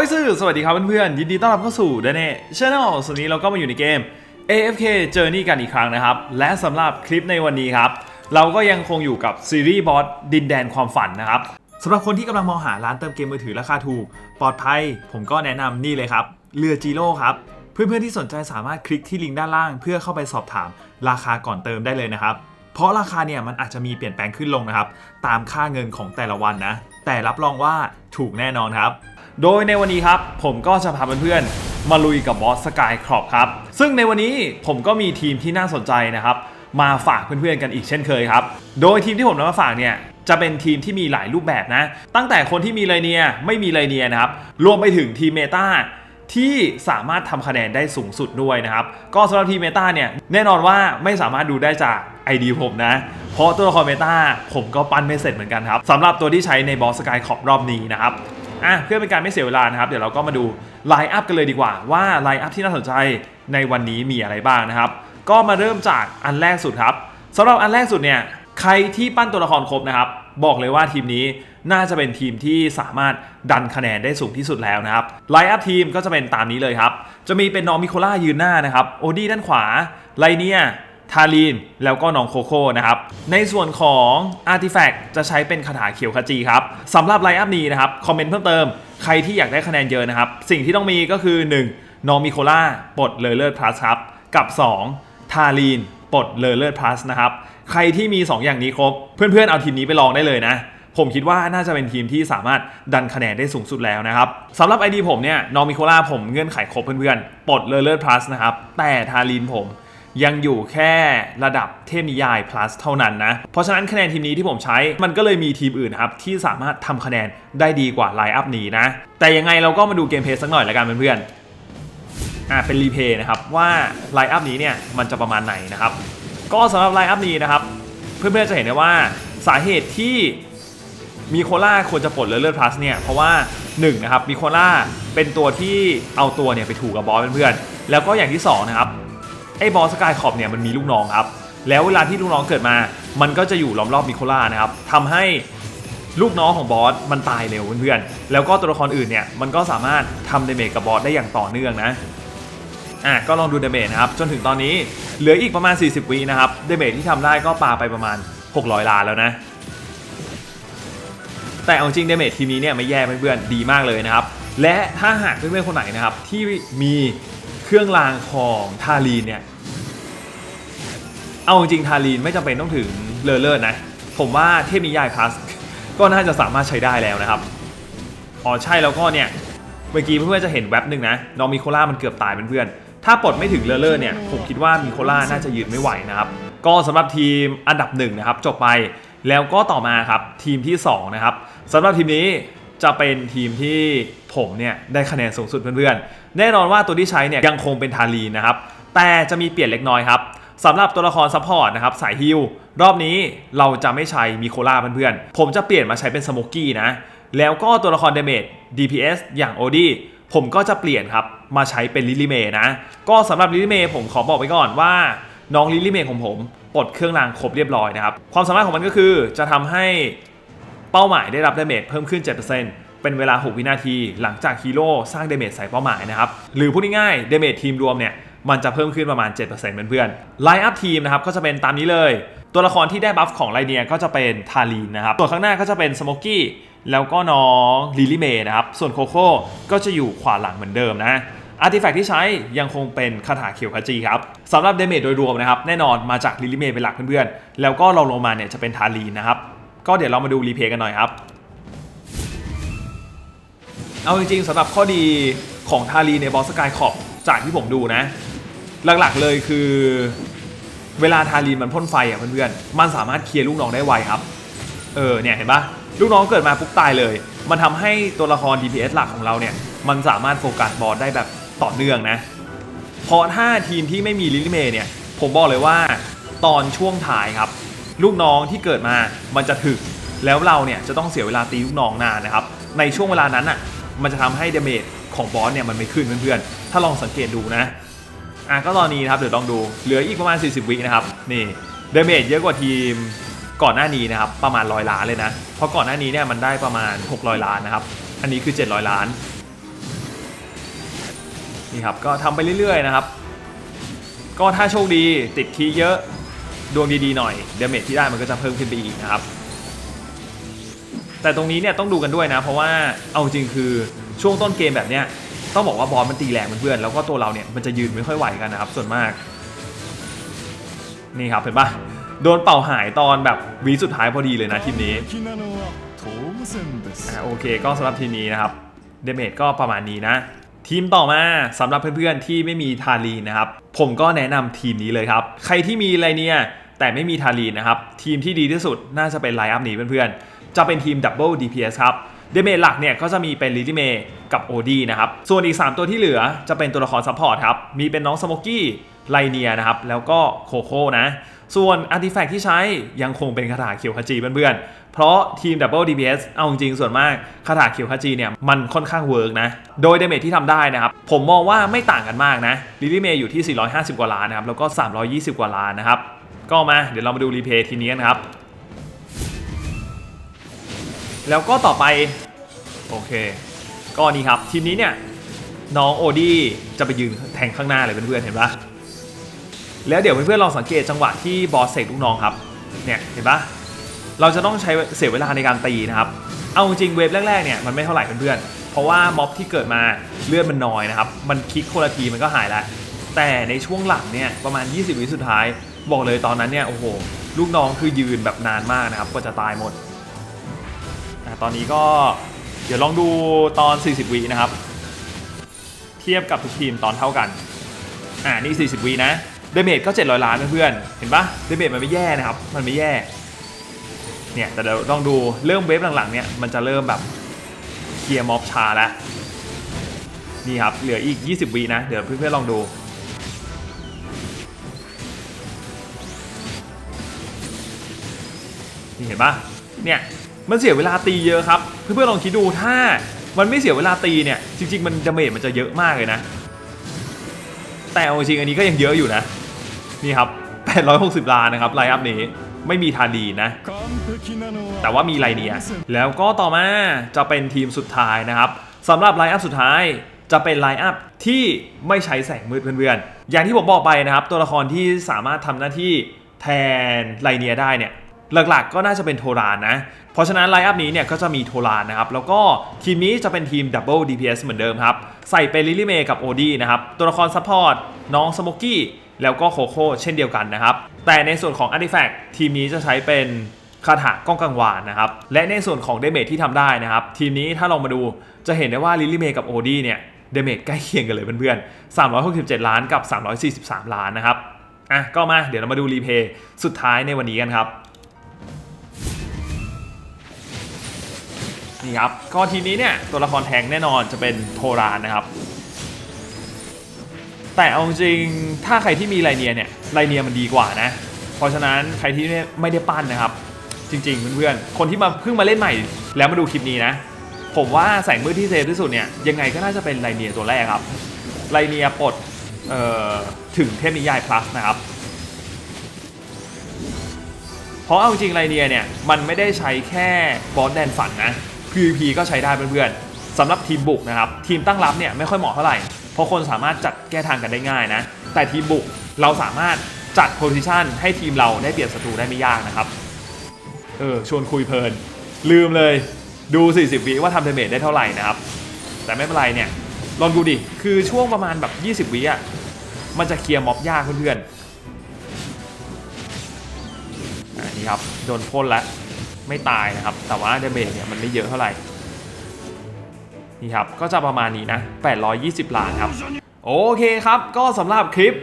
อ้ยซื่อสวัสดีครับเพื่อนๆยินดีต้อนรับเข้าสู่เดนเน่ช n แนลส่วนนี้เราก็มาอยู่ในเกม AFK Journey กันอีกครั้งนะครับ และสำหรับคลิปในวันนี้ครับ เราก็ยังคงอยู่กับซีรีส์บอสดินแดนความฝันนะครับสำหรับคนที่กำลังมองหาร้านเติมเกมมือถือราคาถูก ปลอดภัย ผมก็แนะนำนี่เลยครับเรือจีโร่ครับเพื่อนๆที่สนใจสามารถคลิกที่ลิงก์ด้านล่าง เพื่อเข้าไปสอบถามราคาก่อนเติมได้เลยนะครับเพราะราคาเนี่ยมันอาจจะมีเปลี่ยนแปลงขึ้นลงนะครับตามค่าเงินของแต่ละวันนะแต่รับรองว่าถูกแน่นอนครับ โดยในวันนี้ครับ ผมก็จะพาเพื่อนๆมาลุยกับบอสสกายครอปครับ ซึ่งในวันนี้ผมก็มีทีมที่น่าสนใจนะครับ มาฝากเพื่อนๆกันอีกเช่นเคยครับ โดยทีมที่ผมนำมาฝากเนี่ยจะเป็นทีมที่มีหลายรูปแบบนะ ตั้งแต่คนที่มีไลเนียไม่มีไลเนียนะครับ รวมไปถึงทีมเมตาที่สามารถทำคะแนนได้สูงสุดด้วยนะครับ ก็สำหรับทีมเมตาเนี่ยแน่นอนว่าไม่สามารถดูได้จาก ID ผมนะ เพราะตัวละครเมตาผมก็ปั้นไม่เสร็จเหมือนกันครับสำหรับตัวที่ใช้ในบอสสกายขอบรอบนี้นะครับ อะเพื่อเป็นการไม่เสียเวลานะครับ เดี๋ยวเราก็มาดูไลน์อัพกันเลยดีกว่า ว่าไลน์อัพที่น่าสนใจในวันนี้มีอะไรบ้างนะครับ ก็มาเริ่มจากอันแรกสุดครับสำหรับอันแรกสุดเนี่ยใครที่ปั้นตัวละครครบนะครับบอกเลยว่าทีมนี้น่าจะเป็นทีมที่สามารถดันคะแนนได้สูงที่สุดแล้วนะครับไลน์อัพทีมก็จะเป็นตามนี้เลยครับ จะมีเป็นน้องมิโคล่ายืนหน้านะครับ โอดี้ด้านขวาไลเนีย ทาลีน แล้วก็น้องโคโค่นะครับ ในส่วนของอาร์ติแฟกต์จะใช้เป็นคาถาเขียวขจีครับสำหรับไลน์อัพนี้นะครับ คอมเมนต์เพิ่มเติม ใครที่อยากได้คะแนนเยอะนะครับ สิ่งที่ต้องมีก็คือ 1. น้องมิโคล่าปลดเลอเลิศพลัสครับ กับ 2. ทาลีนปลดเลอเลิศพลัสนะครับ ใครที่มี 2 อย่างนี้ครบ เพื่อนๆเอาทีมนี้ไปลองได้เลยนะผมคิดว่าน่าจะเป็นทีมที่สามารถดันคะแนนได้สูงสุดแล้วนะครับสำหรับ ID ผมเนี่ยน้องมิโคล่าผมเงื่อนไขครบเพื่อนๆปลดเลอเลิศพลัสนะครับแต่ทาลีนผม ยังอยู่แค่ระดับเทพนิยาย plus เท่านั้นนะ เพราะฉะนั้นคะแนนทีมนี้ที่ผมใช้ มันก็เลยมีทีมอื่นครับ ที่สามารถทำคะแนนได้ดีกว่าไลน์อัพนี้นะ แต่ยังไงเราก็มาดูเกมเพลย์สักหน่อยละกันเพื่อนๆอะเป็นรีเพย์นะครับว่าไลน์อัพนี้เนี่ยมันจะประมาณไหนนะครับ ก็สำหรับไลน์อัพนี้นะครับ เพื่อนๆจะเห็นได้ว่าสาเหตุที่มีโคล่าควรจะปลดเลอเลือดพลัสเนี่ยเพราะว่า1นนะครับมีโคล่าเป็นตัวที่เอาตัวเนี่ยไปถูกกับบอสเพื่อนๆแล้วก็อย่างที่สองนะครับ ไอ้บอสกายขอบเนี่ยมันมีลูกน้องครับ แล้วเวลาที่ลูกน้องเกิดมา มันก็จะอยู่ล้อมรอบมิโคล่านะครับทำให้ลูกน้องของบอสมันตายเร็วเพื่อนๆ แล้วก็ตัวละครอื่นเนี่ยมันก็สามารถทำเดเมจกับบอสได้อย่างต่อเนื่องนะ อะก็ลองดูเดเมจนะครับ จนถึงตอนนี้เหลืออีกประมาณ 40วินะครับ เดเมจที่ทำได้ก็ปาไปประมาณ 600ล้านแล้วนะ แต่เอาจริงเดเมจทีมนี้เนี่ยไม่แย่เพื่อนๆ ดีมากเลยนะครับ และถ้าหากเพื่อนๆคนไหนนะครับที่มี เครื่องรางของทารีนเนี่ย เอาจริงทารีนไม่จำเป็นต้องถึงเลอเลิศนะ ผมว่าเทพนิยายพลัสก็น่าจะสามารถใช้ได้แล้วนะครับ อ๋อใช่แล้วก็เนี่ย เมื่อกี้เพื่อนๆจะเห็นแว็บหนึ่งนะน้องมิโคล่ามันเกือบตายเพื่อนๆถ้าปลดไม่ถึงเลอเลิศเนี่ย ผมคิดว่ามิโคล่าน่าจะยืนไม่ไหวนะครับ ก็สำหรับทีมอันดับหนึ่งนะครับจบไปแล้วก็ต่อมาครับทีมที่สองนะครับสำหรับทีมนี้จะเป็นทีมที่ผมเนี่ยได้คะแนนสูงสุดเพื่อนๆแน่นอนว่าตัวที่ใช้เนี่ยยังคงเป็นทารีนนะครับ แต่จะมีเปลี่ยนเล็กน้อยครับสำหรับตัวละครซัพพอร์ตนะครับสายฮิลรอบนี้เราจะไม่ใช้มิโคล่าเพื่อนๆ ผมจะเปลี่ยนมาใช้เป็นสโมกกี้นะ แล้วก็ตัวละครเดเมจ DPS อย่างโอดี้ผมก็จะเปลี่ยนครับ มาใช้เป็นลิลิเมนะ ก็สำหรับลิลิเมผมขอบอกไว้ก่อนว่า น้องลิลิเมของผมปลดเครื่องรางครบเรียบร้อยนะครับ ความสามารถของมันก็คือจะทำให้เป้าหมายได้รับเดเมจเพิ่มขึ้น 7% เป็นเวลา 6 วินาที หลังจากฮีโร่สร้างเดเมจใส่เป้าหมายนะครับหรือพูดง่ายๆเดเมจทีมรวมเนี่ยมันจะเพิ่มขึ้นประมาณ 7%เพื่อนๆไลน์อัพทีมนะครับก็จะเป็นตามนี้เลย ตัวละครที่ได้บัฟของไลเนียก็จะเป็นทารีนนะครับส่วนข้างหน้าก็จะเป็นสโมกกี้แล้วก็น้องลิลิเมนะครับส่วนโคโค่ก็จะอยู่ขวาหลังเหมือนเดิมนะอาร์ติแฟกต์ที่ใช้ยังคงเป็นคาถาเขียวขจีครับสำหรับเดเมจโดยรวมนะครับแน่นอนมาจากลิลิเมเป็นหลักเพื่อนๆ แล้วก็เราลงมาเนี่ยจะเป็นทารีนนะครับ ก็เดี๋ยวเรามาดูรีเพย์กันหน่อยครับ เอาจริงๆสำหรับข้อดีของทารีในบอสสกายขอบจากที่ผมดูนะ หลักๆเลยคือ เวลาทารีมันพ่นไฟอะเพื่อนๆมันสามารถเคลียร์ลูกน้องได้ไวครับ เออเนี่ยเห็นปะลูกน้องเกิดมาปุ๊บตายเลย มันทำให้ตัวละคร DPS หลักของเราเนี่ย มันสามารถโฟกัสบอสได้แบบต่อเนื่องนะเพราะถ้าทีมที่ไม่มีลิลิเมเนี่ย ผมบอกเลยว่าตอนช่วงท้ายครับ ลูกน้องที่เกิดมามันจะถึก แล้วเราเนี่ยจะต้องเสียเวลาตีลูกน้องนานนะครับ ในช่วงเวลานั้นอะ มันจะทำให้เดเมจของบอสเนี่ยมันไม่ขึ้นเพื่อนๆ ถ้าลองสังเกตดูนะ อะก็ตอนนี้นะครับเดี๋ยวลองดูเหลืออีกประมาณ 40 วินะครับ นี่เดเมจเยอะกว่าทีมก่อนหน้านี้นะครับประมาณร้อยล้านเลยนะ เพราะก่อนหน้านี้เนี่ยมันได้ประมาณ 600 ล้านนะครับ อันนี้คือ 700 ล้าน นี่ครับก็ทำไปเรื่อยๆนะครับ ก็ถ้าโชคดีติดคีย์เยอะดวงดีๆหน่อยเดเมจที่ได้มันก็จะเพิ่มขึ้นไปอีกนะครับ แต่ตรงนี้เนี่ยต้องดูกันด้วยนะ เพราะว่าเอาจริงคือช่วงต้นเกมแบบเนี้ยต้องบอกว่าบอลมันตีแรงเพื่อนแล้วก็ตัวเราเนี่ยมันจะยืนไม่ค่อยไหวกันนะครับส่วนมาก นี่ครับเห็นปะโดนเป่าหายตอนแบบวีสุดท้ายพอดีเลยนะทีมนี้โอเคก็สำหรับทีมนี้นะครับเดเมจก็ประมาณนี้นะ ทีมต่อมาสำหรับเพื่อนๆที่ไม่มีทารีนะครับ ผมก็แนะนำทีมนี้เลยครับ ใครที่มีอะไรเนี่ยแต่ไม่มีทารีนะครับ ทีมที่ดีที่สุดน่าจะเป็นไลน์อัพนี้เพื่อนๆ จะเป็นทีมดับเบิล DPS ครับเดเมจหลักเนี่ยก็จะมีเป็นลิลิเมกับโอดีนะครับ ส่วนอีก 3 ตัวที่เหลือจะเป็นตัวละครซัพพอร์ตครับ มีเป็นน้องสโมกี้ไลเนียนะครับ แล้วก็โคโค่นะ ส่วนอาร์ติแฟกต์ที่ใช้ยังคงเป็นคาถาเขียวขจีเพื่อนๆ เพราะทีม Double DPS เอาจริงส่วนมากคาถาเขียวขจีเนี่ยมันค่อนข้างเวิร์กนะ โดยเดเมจที่ทำได้นะครับ ผมมองว่าไม่ต่างกันมากนะลิลิเมอยู่ที่ 450 กว่าล้านนะครับแล้วก็ 320 กว่าล้านนะครับก็มาเดี๋ยวเรามาดูรีเพย์ทีนี้กันครับ แล้วก็ต่อไป โอเค ก็นี่ครับ ทีมนี้เนี่ย น้องโอดี้จะไปยืนแทงข้างหน้าเลยเพื่อนๆเห็นปะแล้วเดี๋ยวเพื่อนๆลองสังเกตจังหวะที่บอสเสกลูกน้องครับเนี่ยเห็นปะเราจะต้องใช้เสียเวลาในการตีนะครับ เอาจริงเวฟแรกๆเนี่ยมันไม่เท่าไหร่เพื่อนๆ เพราะว่าม็อบที่เกิดมาเลือดมันน้อยนะครับ มันคลิกคนละทีมันก็หายแล้ว แต่ในช่วงหลังเนี่ยประมาณ 20 วิสุดท้าย บอกเลยตอนนั้นเนี่ยโอ้โห ลูกน้องคือยืนแบบนานมากนะครับกว่าจะตายหมด ตอนนี้ก็เดี๋ยวลองดูตอน 40วินะครับ เทียบกับทุกทีมตอนเท่ากัน อ่านี่ 40วินะเดเมจก็ 700 ล้านเพื่อนเห็นปะเดเมจมันไม่แย่นะครับ มันไม่แย่ เนี่ยแต่เดี๋ยวลองดูเริ่มเวฟหลังๆเนี่ยมันจะเริ่มแบบเคลียร์ม็อบชาแล้วนี่ครับเหลืออีก 20วินะเดี๋ยวเพื่อนๆลองดูนี่เห็นปะเนี่ย มันเสียเวลาตีเยอะครับ เพื่อนๆลองคิดดูถ้ามันไม่เสียเวลาตีเนี่ย จริง ๆ มันจะเมจมันจะเยอะมากเลยนะ แต่จริงอันนี้ก็ยังเยอะอยู่นะ นี่ครับ 860 ล้านนะครับไลน์อัพนี้ไม่มีทาดีนะ แต่ว่ามีไลเนีย แล้วก็ต่อมาจะเป็นทีมสุดท้ายนะครับสำหรับไลน์อัพสุดท้ายจะเป็นไลน์อัพที่ไม่ใช้แสงมืดเพื่อนๆ อย่างที่ผมบอกไปนะครับ ตัวละครที่สามารถทำหน้าที่แทนไลเนียได้เนี่ย หลักๆ ก็น่าจะเป็นโทรานนะ เพราะฉะนั้นไลน์อัพนี้เนี่ยก็จะมีโทรานนะครับ แล้วก็ทีมนี้จะเป็นทีมดับเบิล DPS เหมือนเดิมครับ ใส่เป็นลิลิเมกับโอดีนะครับ ตัวละครซัพพอร์ตน้องสโมกี้แล้วก็โคโค่เช่นเดียวกันนะครับ แต่ในส่วนของ Artifact ทีมนี้จะใช้เป็นคาถาก้องกังวานนะครับ และในส่วนของเดเมจที่ทำได้นะครับ ทีมนี้ถ้าลองมาดูจะเห็นได้ว่าลิลิเมกับโอดีเนี่ยเดเมจใกล้เคียงกันเลยเพื่อนๆ367 ล้านกับ 343 ล้านนะครับอะก็มาเดี๋ยวเรามาดูรีเพย์สุดท้ายในวันนี้กันครับ นี่ครับก็ทีนี้เนี่ยตัวละครแทงแน่นอนจะเป็นโทรานนะครับ แต่เอาจริงถ้าใครที่มีไลเนียเนี่ยไลเนียมันดีกว่านะ เพราะฉะนั้นใครที่ไม่ได้ปั้นนะครับ จริงๆเพื่อนๆคนที่มาเพิ่งมาเล่นใหม่ แล้วมาดูคลิปนี้นะ ผมว่าแสงมืดที่เซฟที่สุดเนี่ยยังไงก็น่าจะเป็นไลเนียตัวแรกครับไลเนียปลดถึงเทพนิยาย plus นะครับเพราะเอาจริงไลเนียเนี่ย มันไม่ได้ใช้แค่บอสแดนฝันนะ PVP ก็ใช้ได้เพื่อนๆสำหรับทีมบุกนะครับทีมตั้งรับเนี่ยไม่ค่อยเหมาะเท่าไหร่เพราะคนสามารถจัดแก้ทางกันได้ง่ายนะแต่ทีมบุกเราสามารถจัดโพซิชันให้ทีมเราได้เปรียบศัตรูได้ไม่ยากนะครับเออชวนคุยเพลิน ลืมเลยดู 40 วิว่าทำเดเมจได้เท่าไหร่นะครับ แต่ไม่เป็นไรเนี่ย ลองดูดิ คือช่วงประมาณแบบ 20 วิอะ มันจะเคลียร์ม็อบยากเพื่อนๆอันนี้ครับ โดนพ่นแล้ว ไม่ตายนะครับ แต่ว่าเดเมจเนี่ยมันไม่เยอะเท่าไหร่ นี่ครับ ก็จะประมาณนี้นะ 820 ล้านครับ โอเคครับ ก็สำหรับคลิป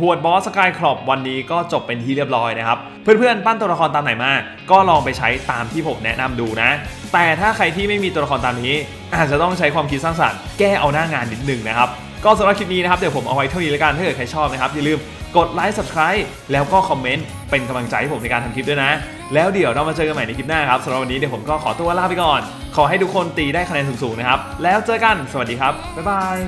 หวดบอสสกายครอบวันนี้ก็จบเป็นที่เรียบร้อยนะครับ เพื่อนๆ ปั้นตัวละครตามไหนมา ก็ลองไปใช้ตามที่ผมแนะนำดูนะ แต่ถ้าใครที่ไม่มีตัวละครตามนี้ อาจจะต้องใช้ความคิดสร้างสรรค์แก้เอาหน้างานนิดนึงนะครับ ก็สำหรับคลิปนี้นะครับเดี๋ยวผมเอาไว้เท่านี้แล้วกันถ้าเกิดใครชอบนะครับอย่าลืม กดไลค์ subscribe แล้วก็คอมเมนต์เป็นกำลังใจให้ผมในการทำคลิปด้วยนะ แล้วเดี๋ยวเรามาเจอกันใหม่ในคลิปหน้าครับสำหรับวันนี้เดี๋ยวผมก็ขอตัวลาไปก่อน ขอให้ทุกคนตีได้คะแนนสูงๆนะครับ แล้วเจอกันสวัสดีครับ บ๊ายบาย